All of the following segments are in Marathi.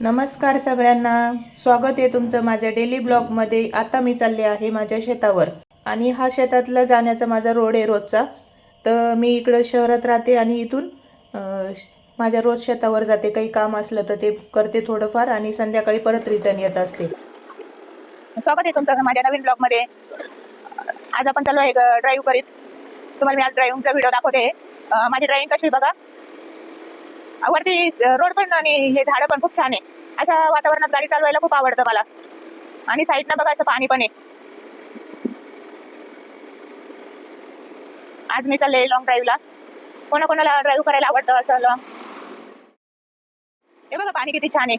नमस्कार सगळ्यांना. स्वागत आहे तुमचं माझ्या डेली ब्लॉगमध्ये आता मी चालले आहे माझ्या शेतावर. आणि हा शेतातला जाण्याचा माझा रोड आहे रोजचा. तर मी इकडं शहरात राहते आणि इथून माझ्या रोज शेतावर जाते. काही काम असलं तर ते करते थोडंफार आणि संध्याकाळी परत रिटर्न येत असते. स्वागत आहे तुमचं माझ्या नवीन ब्लॉगमध्ये आज आपण चालू आहे ड्राईव्ह करीत. तुम्हाला मी आज ड्रायव्हिंगचा व्हिडिओ दाखवते. माझी ड्रायव्हिंग कशी आहे बघा. वरती रोड पण आणि हे झाडं पण खूप छान आहे. अशा वातावरणात गाडी चालवायला खूप आवडतं मला. आणि साईडनं बघा असं पाणी पण आहे. आज मी चालले लॉंग ड्राईव्हला कोणाकोणाला ड्राईव्ह करायला आवडतं असं लॉंग हे बघा पाणी किती छान आहे.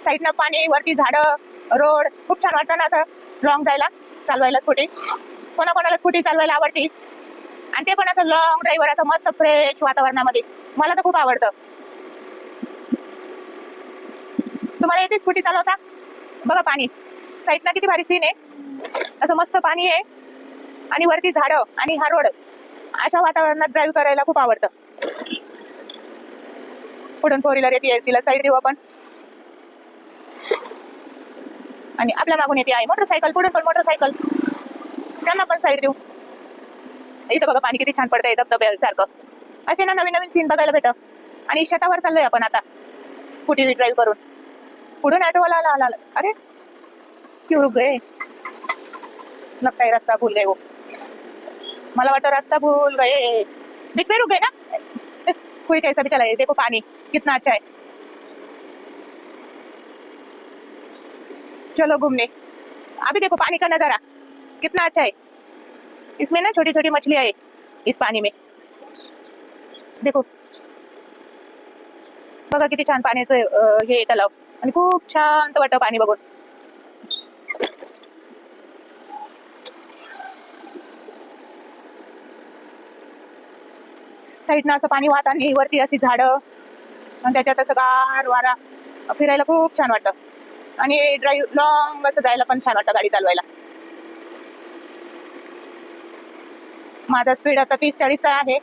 साईडनं पाणी वरती झाडं रोड खूप छान वाटतं ना असं लॉंग जायला चालवायला स्कूटी कोणाकोणाला स्कूटी चालवायला आवडती? आणि ते पण असं लॉंग ड्राईव्हर असं मस्त फ्रेश वातावरणामध्ये. मला तर खूप आवडतं. तुम्हाला येते स्कूटी चालवता? बघा पाणी. साईडनं किती भारी सीन आहे. असं मस्त पाणी आहे. आणि वरती झाडं आणि हा रोड अशा वातावरणात ड्राईव्ह करायला खूप आवडतं. पुढून फोर व्हीलर येते तिला साईड देऊ आपण. आणि आपल्या मागून येते आहे मोटरसायकल पुढून पण मोटरसायकल. त्यांना पण साईड देऊ. इथं बघा पाणी किती छान पडतंय धबधब्यासारखं असे ना नवीन नवीन सीन बघायला भेटत. आणि शेतावर चाललोय आपण आता. स्कूटी ड्राईव्ह करून. पुढून ऑटोवाला आला आला अरे क्यों गए? लगता है रास्ता भूल गए वो? मला वाटतं रास्ता भूल गए. बीच में रुक गए ना? कोई कैसा भी चला है देखो पानी कितना अच्छा है। चलो घूमने। अभी देखो पानी का नजारा कितना अच्छा है। इसमें ना छोटी छोटी मछलियां है इस पानी में। देखो। बघा किती छान पाण्याचं हे तलाव. आणि खूप शांत वाटतं पाणी बघून. साईडनं असं पाणी वाहत आणि वरती अशी झाडं. आणि त्याच्यात असं गार वारा. फिरायला खूप छान वाटतं. आणि ड्राईव्ह लॉंग असं जायला पण छान वाटतं गाडी चालवायला. माझा स्पीड आता तीस चाळीस आहे.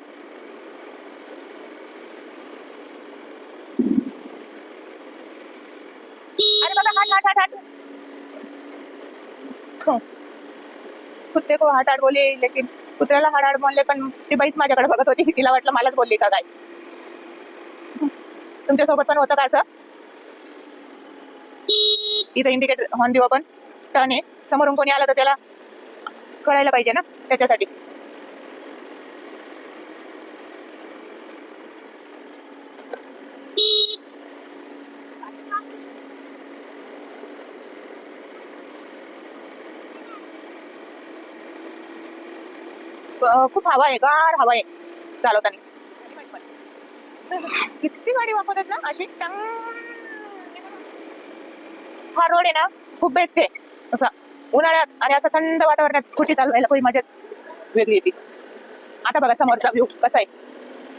कुत्ते को हाट हाट बोले लेकिन कुत्र्याला हाड हाड बोलले पण ती बाईच माझ्याकडे बघत होती. तिला वाटलं मलाच बोलली का काय? तुमच्यासोबत पण होतं का असं? इथं इंडिकेटर हॉर्न देऊ आपण. टर्न आहे समोरून कोणी आलं तर त्याला कळायला पाहिजे ना? त्याच्यासाठी. खूप हवा आहे गार हवा आहे चालवताना किती गाडी वापरतात ना अशी टंग हा रोड आहे ना खूप बेस्ट आहे असा उन्हाळ्यात आणि असं थंड वातावरणात स्कूटी चालवायला कोणी मजाच वेगळी येते आता बघा समोरचा व्ह्यू कसा आहे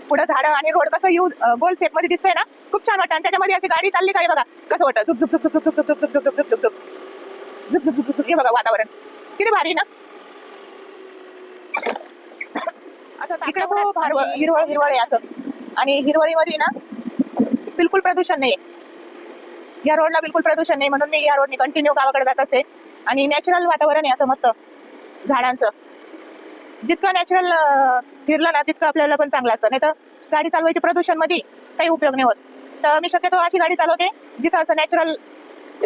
पुढे झाडं आणि रोड कसं येऊ गोल सेपमध्ये दिसतंय ना खूप छान वाटतं आणि त्याच्यामध्ये अशी गाडी चालली काय बघा कसं वाटतं झुक झुक झुक झुक झुक झुक झुक झुक झुक झुक झुक झुक झुक झुक झुक हे बघा वातावरण किती भारी ना असं इकडे खूप हिरवळ हिरवळ आहे असं. आणि हिरवळीमध्ये ना बिलकुल प्रदूषण नाही या रोडला बिलकुल प्रदूषण नाही म्हणून मी या रोडने कंटिन्यू गावाकडे जात असते. आणि नॅचरल वातावरण आहे असं मस्त झाडांचं. जितकं नॅचरल फिरलं ना तितकं आपल्याला पण चांगलं असतं. नाही तर गाडी चालवायची प्रदूषणमध्ये काही उपयोग नाही होत. तर मी शक्यतो अशी गाडी चालवते जिथं असं नॅचरल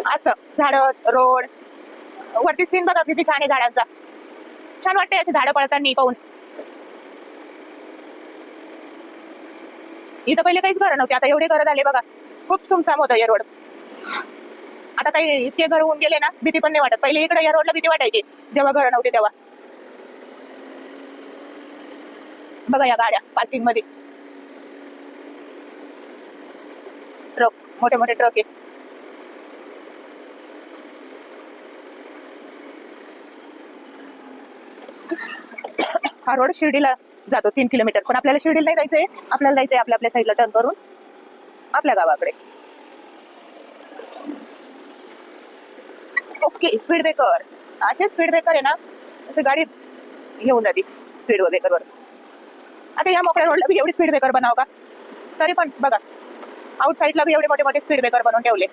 असतं. झाडं रोड वरती सीन बघा किती छान आहे झाडांचा. छान वाटते असे झाडं पडताना पाहून. इथं पहिले काहीच घरं नव्हते. आता एवढे घरं झाले बघा. खूप सुमसाम होतं या रोड आता काही इतके घर होऊन गेले ना भीती पण नाही वाटत. पहिले इकडे या रोडला भीती वाटायची जेव्हा घरं नव्हते तेव्हा. बघा या गाड्या पार्किंगमध्ये. ट्रक मोठे मोठे ट्रक आहे. हा रोड शिर्डीला जातो तीन किलोमीटर पण आपल्याला शिर्डीला नाही जायचंय. आपल्याला जायचंय आपल्या आपल्या साईडला टर्न करून आपल्या गावाकडे. ओके स्पीड ब्रेकर असे स्पीड ब्रेकर आहे ना असे गाडी घेऊन जाते स्पीड ब्रेकर वर. आता या मोकळ्या रोडला बी एवढी स्पीड ब्रेकर बनाव का? तरी पण बघा आउट साईडला बी एवढे मोठे मोठे स्पीड ब्रेकर बनवून ठेवले.